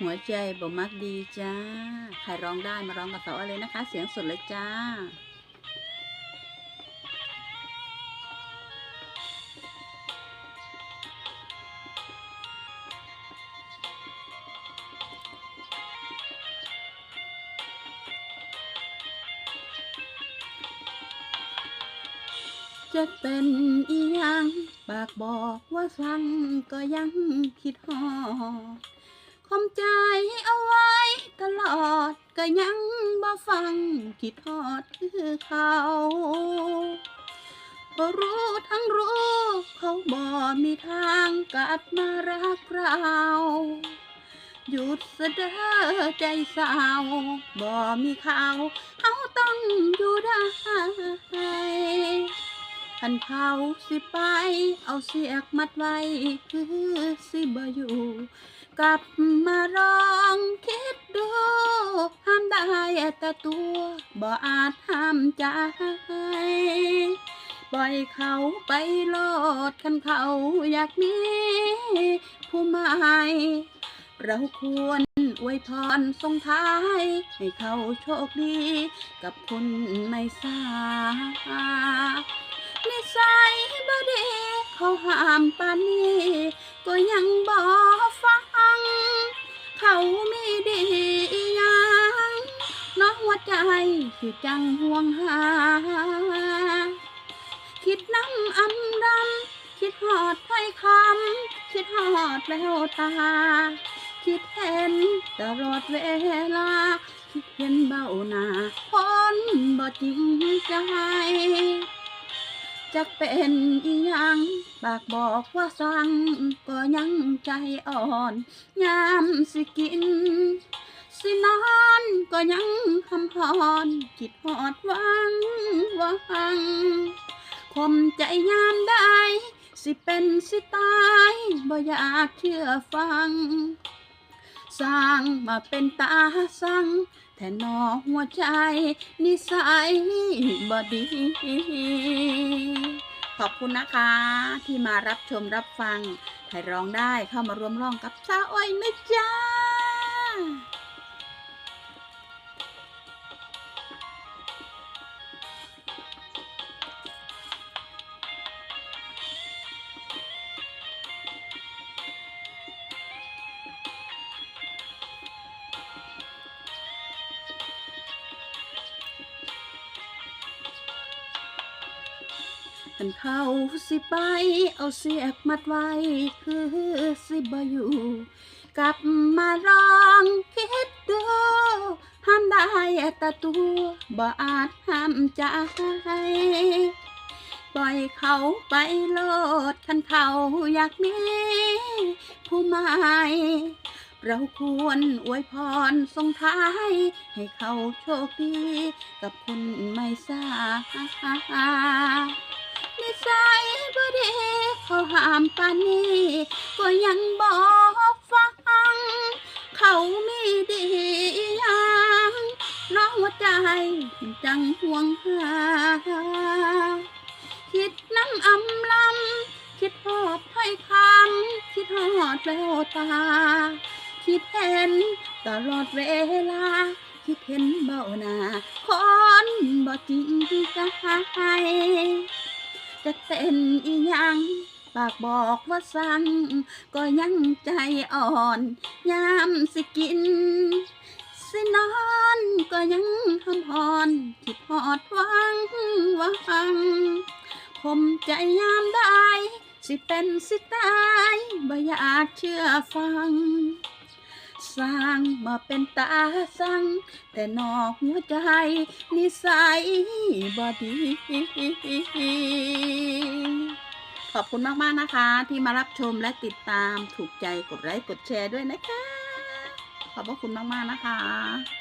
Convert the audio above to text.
หัวใจบ่มักดีจ้า ใครร้องได้มาร้องกับสาวอ้อยเลยนะคะ เสียงสดเลยจ้าจะเป็นอีหยังปากบอกว่าฟังก็ยังคิดหอด คมใจเอาไว้ตลอดก็ยังบ่ฟังคิดทอดคือเขาบ่รู้ทั้งรู้ เขาบ่มีทางกลับมารักเราหยุดเสดอใจสาวบ่มีเขาเขาต้องอยู่ได้คันเขาสิไป เอาเสียกมัดไว้คือสิบ่อยู่ กลับมาลองคิดดูห้ามได้แต่ตัวบ่อาจห้ามใจ ปล่อยเขาไปโลดคันเขาอยากมีผู้ใหม่เราควรอวยพรส่งท้าย ให้เขาโชคดี กับคนไม่สานิสัยบดีเขาห้ามปานนี้ ก็ยังบ่ฟัง เขามีดีอีหยังน้องหัวใจคือจังห่วงหา คิดน้ำอำดำคิดหอดถ้อยคำคิดหอดแววตา คิดเห็นตลอดเวลา คิดเห็นเบ้าหน้าคนบ่จริงใจ จะเป็นอีหยังปากบอกว่าสั่งก็ยังใจอ่อนยามสิกิน สินอนก็ยังคำพรคิดหอดวังวังคมใจยามได้ สิเป็นสิตายบ่อยากเชื่อฟัง สร้างมาเป็นตาสั่งแต่นอหัวใจ นิสัยบดีขอบคุณนะคะ ที่มารับชมรับฟังใครร้องได้เข้ามาร่วมร้องกับสาวอ้อยนะจ๊ะ กันเขาสิไปเอาเสียกมัดไว้คือสิบอยู่กลับมาลองคิดดูห้ามได้แต่ตัวบ่อาจห้ามใจปล่อยเขาไปโลดคันเขาอยากมีผู้ใหม่เราควรอวยพรส่งท้าย ให้เขาโชคดี กับคนไม่ทราบ นิสัยบ่ดีเขาห้ามปานนี้ก็ยังบอกฟัง เขามีดีอย่างน้องหัวใจจังห่วงหาคิดน้ำอำลำคิดหอดถ้อยคำคิดหอดแววตา คิดเห็นตลอดเวลาคิดเห็นเบ้าหน้าคนบ่จริงใจ จะเป็นอีหยังปากบอกว่าสั่งก็ยังใจอ่อนยามสิกิน สินอนก็ยังคำพรคิดหอดวังวังคมใจยามได้ สิเป็นสิตายบ่อยากเชื่อฟัง สร้างมาเป็นตาสั่งแต่นอกหัวใจ นิสัยบอดี ขอบคุณมาก ๆ นะคะ ที่มารับชมและติดตามถูกใจกดไลค์กดแชร์ด้วยนะคะ ขอบพระคุณมาก ๆ นะคะ